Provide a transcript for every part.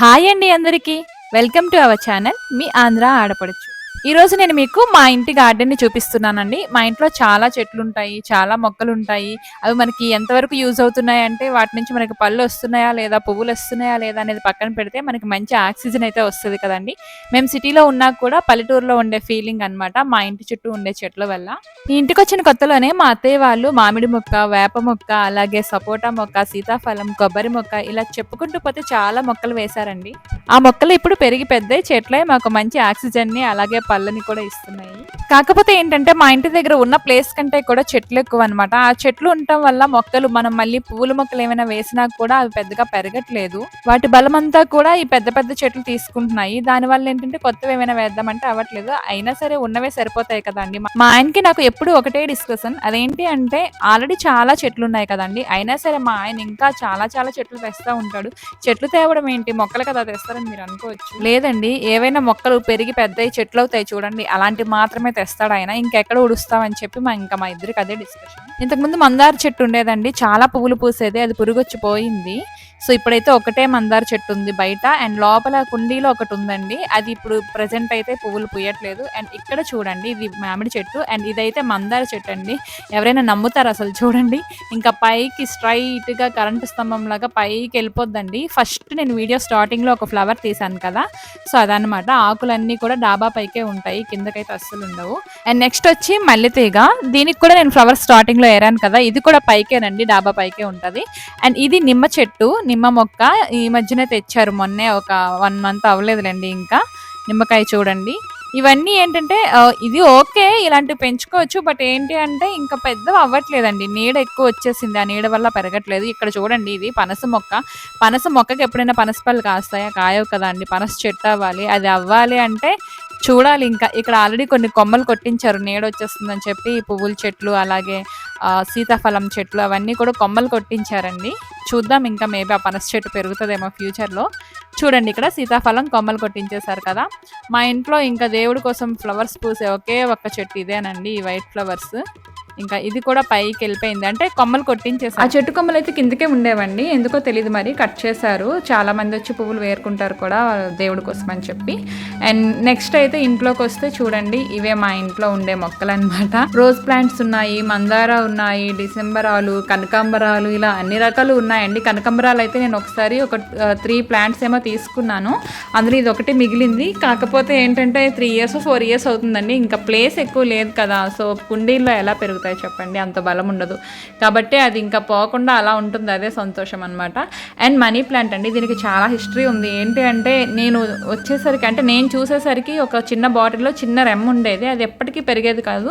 Hi అండి అందరికీ. Welcome to our channel మీ ఆంధ్ర ఆడపడచ్చు ఈరోజు నేను మీకు మా ఇంటి గార్డెన్ని చూపిస్తున్నానండి. మా ఇంట్లో చాలా చెట్లు ఉంటాయి చాలా మొక్కలు ఉంటాయి. అవి మనకి ఎంతవరకు యూజ్ అవుతున్నాయి అంటే వాటి నుంచి మనకి పళ్ళు వస్తున్నాయా లేదా పువ్వులు వస్తున్నాయా లేదా అనేది పక్కన పెడితే మనకి మంచి ఆక్సిజన్ అయితే వస్తుంది కదండి. మేము సిటీలో ఉన్నా కూడా పల్లెటూరులో ఉండే ఫీలింగ్ అన్నమాట మా ఇంటి చుట్టూ ఉండే చెట్ల వల్ల. ఈ ఇంటికి వచ్చిన కొత్తలోనే మా అత్తయ్య వాళ్ళు మామిడి మొక్క వేప మొక్క అలాగే సపోటా మొక్క సీతాఫలం కొబ్బరి మొక్క ఇలా చెప్పుకుంటూ పోతే చాలా మొక్కలు వేశారండి. ఆ మొక్కలు ఇప్పుడు పెరిగి పెద్ద చెట్లే మాకు మంచి ఆక్సిజన్ని అలాగే పళ్ళని కూడా ఇస్తున్నాయి. కాకపోతే ఏంటంటే మా ఇంటి దగ్గర ఉన్న ప్లేస్ కంటే కూడా చెట్లు ఎక్కువ అనమాట ఆ చెట్లు ఉండటం వల్ల మొక్కలు మనం మళ్ళీ పూల మొక్కలు ఏమైనా వేసినా కూడా అవి పెద్దగా పెరగట్లేదు. వాటి బలం అంతా కూడా ఈ పెద్ద పెద్ద చెట్లు తీసుకుంటున్నాయి. దాని వల్ల ఏంటంటే కొత్తవి ఏమైనా వేద్దామంటే అవ్వట్లేదు. అయినా సరే ఉన్నవే సరిపోతాయి కదండి. మా- ఆయనకి నాకు ఎప్పుడు ఒకటే డిస్కషన్ అదేంటి అంటే ఆల్రెడీ చాలా చెట్లు ఉన్నాయి కదండి. అయినా సరే మా ఆయన ఇంకా చాలా చాలా చెట్లు తెస్తా ఉంటాడు. చెట్లు తేవడం ఏంటి? మొక్కలు కదా తెస్తారని మీరు అనుకోవచ్చు. లేదండి ఏవైనా మొక్కలు పెరిగి పెద్దయి చెట్లు అవుతాయి చూడండి. అలాంటివి మాత్రమే తెస్తాడు ఆయన. ఇంకెక్కడ ఉడుస్తామని చెప్పి మా ఇంకా మా ఇద్దరికి అదే డిస్కషన్ ఇంతకుముందు మందార చెట్టు ఉండేదండి. చాలా పువ్వులు పూసేది. అది పురుగొచ్చి పోయింది సో ఇప్పుడైతే ఒకటే మందార చెట్టు ఉంది బయట. అండ్ లోపల కుండీలో ఒకటి ఉందండి. అది ఇప్పుడు ప్రజెంట్ అయితే పువ్వులు పూయట్లేదు. అండ్ ఇక్కడ చూడండి ఇది మామిడి చెట్టు. అండ్ ఇదైతే మందార చెట్టు అండి. ఎవరైనా నమ్ముతారు అసలు చూడండి. ఇంకా పైకి స్ట్రైట్గా కరెంటు స్తంభం లాగా పైకి వెళ్ళిపోద్దండి. ఫస్ట్ నేను వీడియో స్టార్టింగ్లో ఒక ఫ్లవర్ తీసాను కదా. సో అదనమాట ఆకులన్నీ కూడా డాబా పైకే ఉంటాయి కిందకైతే అస్సలు ఉండవు. అండ్ నెక్స్ట్ వచ్చి మల్లెతీగ. దీనికి కూడా నేను ఫ్లవర్స్ స్టార్టింగ్లో ఏరాను కదా ఇది కూడా పైకేనండి డాబా పైకే ఉంటుంది. అండ్ ఇది నిమ్మ చెట్టు నిమ్మ మొక్క. ఈ మధ్యనే తెచ్చారు మొన్నే ఒక వన్ మంత్ అవ్వలేదులేండి ఇంకా. నిమ్మకాయ చూడండి. ఇవన్నీ ఏంటంటే ఇది ఓకే ఇలాంటివి పెంచుకోవచ్చు బట్ ఏంటి అంటే ఇంకా పెద్ద అవ్వట్లేదండి. నీడ ఎక్కువ వచ్చేసింది ఆ నీడ వల్ల పెరగట్లేదు. ఇక్కడ చూడండి ఇది పనస మొక్క. పనస మొక్కకి ఎప్పుడైనా పనస పళ్ళు కాస్తాయా? కాయవు కదా అండి. పనస చెట్టు అవ్వాలి. అది అవ్వాలి అంటే చూడాలి ఇంకా. ఇక్కడ ఆల్రెడీ కొన్ని కొమ్మలు కొట్టించారు. నీడ వచ్చేస్తుందని చెప్పి పువ్వుల చెట్లు అలాగే సీతాఫలం చెట్లు అవన్నీ కూడా కొమ్మలు కొట్టించారండి. చూద్దాం ఇంకా మేబీ ఆ పనస చెట్టు పెరుగుతుందేమో ఫ్యూచర్లో చూడండి ఇక్కడ సీతాఫలం కొమ్మలు కొట్టించేశారు కదా. మా ఇంట్లో ఇంకా దేవుడి కోసం ఫ్లవర్స్ పూసే ఒకే ఒక్క చెట్టు ఇదేనండి ఈ వైట్ ఫ్లవర్స్ ఇంకా ఇది కూడా పైకి వెళ్ళిపోయింది. అంటే కొమ్మలు కొట్టించేసారు ఆ చెట్టు కొమ్మలు అయితే కిందకే ఉండేవండి. ఎందుకో తెలియదు మరి. కట్ చేశారు. చాలా మంది వచ్చి పువ్వులు వేరుకుంటారు కూడా దేవుడి కోసం అని చెప్పి. అండ్ నెక్స్ట్ అయితే ఇంట్లోకి వస్తే చూడండి ఇవే మా ఇంట్లో ఉండే మొక్కలు అనమాట రోజ్ ప్లాంట్స్ ఉన్నాయి మందార ఉన్నాయి డిసెంబరాలు కనకాంబరాలు ఇలా అన్ని రకాలు ఉన్నాయండి. కనకాంబరాలు అయితే నేను ఒకసారి ఒక త్రీ ప్లాంట్స్ ఏమో తీసుకున్నాను. అందులో ఇది ఒకటి మిగిలింది. కాకపోతే ఏంటంటే త్రీ ఇయర్స్ ఫోర్ ఇయర్స్ అవుతుందండి. ఇంకా ప్లేస్ ఎక్కువ లేదు కదా. సో కుండీల్లో ఎలా పెరుగుతాయి చెప్పండి అంత బలం ఉండదు. కాబట్టి అది ఇంకా పోకుండా అలా ఉంటుంది అదే సంతోషం అనమాట అండ్ మనీ ప్లాంట్ అండి దీనికి చాలా హిస్టరీ ఉంది. ఏంటి అంటే నేను వచ్చేసరికి అంటే నేను చూసేసరికి ఒక చిన్న బాటిల్లో చిన్న రెమ్ ఉండేది. అది ఎప్పటికీ పెరిగేది కాదు.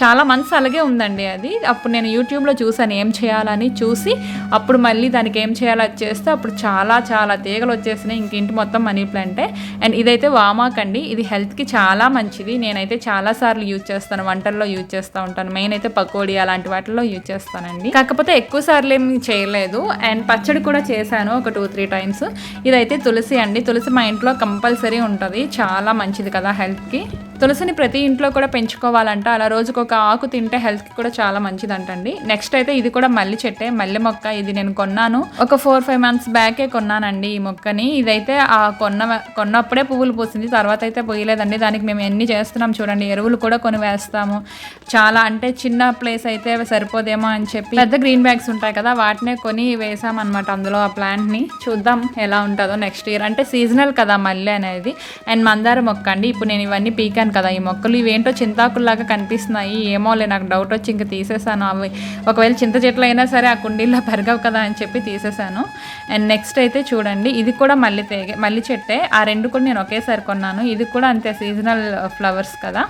చాలా మంత్స్ అలాగే ఉందండి అది. అప్పుడు నేను యూట్యూబ్లో చూసాను ఏం చేయాలని చూసి అప్పుడు మళ్ళీ దానికి ఏం చేయాలో అది చేస్తే అప్పుడు చాలా చాలా తీగలు వచ్చేసినాయి. ఇంక ఇంటి మొత్తం మనీ ప్లాంటే. అండ్ ఇదైతే వామాక్ అండి. ఇది హెల్త్కి చాలా మంచిది. నేనైతే చాలా సార్లు యూజ్ చేస్తాను వంటల్లో యూజ్ చేస్తూ ఉంటాను. మెయిన్ అయితే పకోడీ అలాంటి వాటిల్లో యూజ్ చేస్తానండి. కాకపోతే ఎక్కువ సార్లు ఏమి చేయలేదు. అండ్ పచ్చడి కూడా చేశాను ఒక టూ త్రీ టైమ్స్. ఇదైతే తులసి అండి. తులసి మా ఇంట్లో కంపల్సరీ ఉంటుంది. చాలా మంచిది కదా హెల్త్కి. తులసిని ప్రతి ఇంట్లో కూడా పెంచుకోవాలంట. అలా రోజుకు ఒక ఆకు తింటే హెల్త్కి కూడా చాలా మంచిదంటండి. నెక్స్ట్ అయితే ఇది కూడా మల్లి చెట్టే మల్లె మొక్క. ఇది నేను కొన్నాను. ఒక ఫోర్ ఫైవ్ మంత్స్ బ్యాకే కొన్నానండి ఈ మొక్కని. ఇదైతే ఆ కొన్న కొన్నప్పుడే పువ్వులు పూసింది తర్వాత అయితే పోయలేదండి. దానికి మేము ఎన్ని చేస్తున్నాం చూడండి. ఎరువులు కూడా కొని వేస్తాము. చాలా అంటే చిన్న ప్లేస్ అయితే సరిపోదేమో అని చెప్పి పెద్ద గ్రీన్ బ్యాగ్స్ ఉంటాయి కదా వాటినే కొని వేసామన్నమాట అందులో ఆ ప్లాంట్ని. చూద్దాం ఎలా ఉంటుందో నెక్స్ట్ ఇయర్. అంటే సీజనల్ కదా మల్లె అనేది. అండ్ మందార మొక్క అండి. ఇప్పుడు నేను ఇవన్నీ పీకాను కదా ఈ మొక్కలు ఇవేంటో చింతాకుల్లాగా కనిపిస్తున్నాయి. ఏమోలే నాకు డౌట్ వచ్చి ఇంకా తీసేసాను అవి. ఒకవేళ చింత చెట్లు అయినా సరే ఆ కుండీల్లో పెరగవు కదా అని చెప్పి తీసేసాను. అండ్ నెక్స్ట్ అయితే చూడండి ఇది కూడా మళ్ళీ తేగే మళ్ళీ చెట్టే. ఆ రెండు కూడా నేను ఒకేసారి కొన్నాను. ఇది కూడా అంతే సీజనల్ ఫ్లవర్స్ కదా.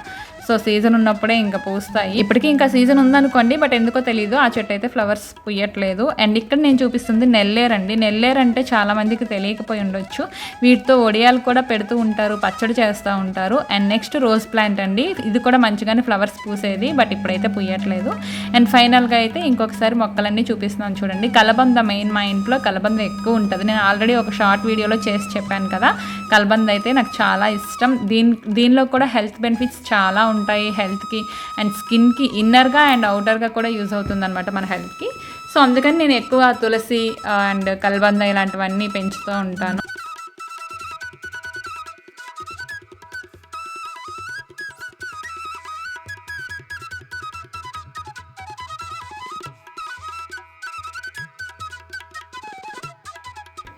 సో సీజన్ ఉన్నప్పుడే ఇంకా పూస్తాయి. ఇప్పటికీ ఇంకా సీజన్ ఉందనుకోండి బట్ ఎందుకో తెలియదు ఆ చెట్టు అయితే ఫ్లవర్స్ పుయ్యట్లేదు అండ్ ఇక్కడ నేను చూపిస్తుంది నెల్లేరు అండి. నెల్లేరు అంటే చాలా మందికి తెలియకపోయి ఉండొచ్చు. వీటితో ఒడియాలు కూడా పెడుతూ ఉంటారు పచ్చడి చేస్తూ ఉంటారు. అండ్ నెక్స్ట్ రోజ్ ప్లాంట్ అండి. ఇది కూడా మంచిగానే ఫ్లవర్స్ పూసేది బట్ ఇప్పుడైతే పుయ్యట్లేదు అండ్ ఫైనల్గా అయితే ఇంకొకసారి మొక్కలన్నీ చూపిస్తున్నాను చూడండి. కలబంద మెయిన్ మా ఇంట్లో కలబంద ఎక్కువ ఉంటుంది. నేను ఆల్రెడీ ఒక షార్ట్ వీడియోలో చేసి చెప్పాను కదా. కలబంద అయితే నాకు చాలా ఇష్టం. దీని దీనిలో కూడా హెల్త్ బెనిఫిట్స్ చాలా ఉంటాయి హెల్త్కి అండ్ స్కిన్కి ఇన్నర్గా అండ్ అవుటర్గా కూడా యూజ్ అవుతుంది అనమాట మన హెల్త్కి. సో అందుకని నేను ఎక్కువ తులసి అండ్ కల్బంద ఇలాంటివన్నీ పెంచుతూ ఉంటాను.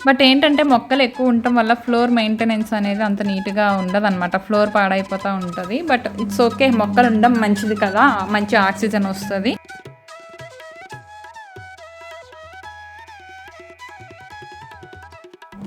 బట్ ఏంటంటే మొక్కలు ఎక్కువ ఉండటం వల్ల ఫ్లోర్ మెయింటెనెన్స్ అనేది అంత నీట్గా ఉండదు అనమాట ఫ్లోర్ పాడైపోతూ ఉంటుంది. బట్ ఇట్స్ ఓకే మొక్కలు ఉండడం మంచిది కదా మంచి ఆక్సిజన్ వస్తుంది.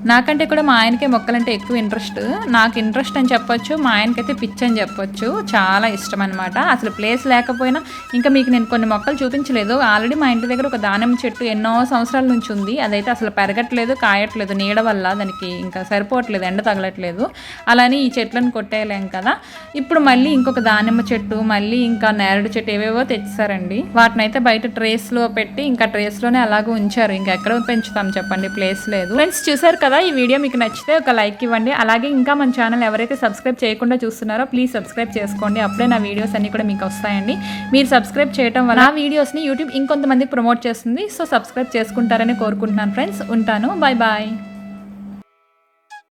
నాకంటే కూడా మా ఆయనకే మొక్కలంటే ఎక్కువ ఇంట్రెస్ట్ నాకు ఇంట్రెస్ట్ అని చెప్పొచ్చు మా ఆయనకైతే పిచ్చి అని చెప్పొచ్చు. చాలా ఇష్టం అనమాట అసలు ప్లేస్ లేకపోయినా ఇంకా మీకు నేను కొన్ని మొక్కలు చూపించలేదు. ఆల్రెడీ మా ఇంటి దగ్గర ఒక దానిమ్మ చెట్టు ఎన్నో సంవత్సరాల నుంచి ఉంది. అదైతే అసలు పెరగట్లేదు కాయట్లేదు నీడ వల్ల దానికి ఇంకా సరిపోవట్లేదు ఎండ తగలట్లేదు. అలానే ఈ చెట్లను కొట్టేయలేం కదా. ఇప్పుడు మళ్ళీ ఇంకొక దానిమ్మ చెట్టు మళ్ళీ ఇంకా నేరడు చెట్టు ఏవేవో తెచ్చారండి వాటిని అయితే బయట ట్రేస్లో పెట్టి ఇంకా ట్రేస్లోనే అలాగే ఉంచారు. ఇంకా ఎక్కడ పెంచుతాం చెప్పండి ప్లేస్ లేదు. ఫ్రెండ్స్ చూసారు కదా ఈ వీడియో మీకు నచ్చితే ఒక లైక్ ఇవ్వండి. అలాగే ఇంకా మన ఛానల్ ఎవరైతే సబ్స్క్రైబ్ చేయకుండా చూస్తున్నారో ప్లీజ్ సబ్స్క్రైబ్ చేసుకోండి. అప్పుడే నా వీడియోస్ అన్ని కూడా మీకు వస్తాయండి. మీరు సబ్స్క్రైబ్ చేయడం వల్ల ఆ వీడియోస్ని యూట్యూబ్ ఇంకొంతమందికి ప్రమోట్ చేస్తుంది. సో సబ్స్క్రైబ్ చేసుకుంటారని కోరుకుంటున్నాను ఫ్రెండ్స్. ఉంటాను. Bye bye.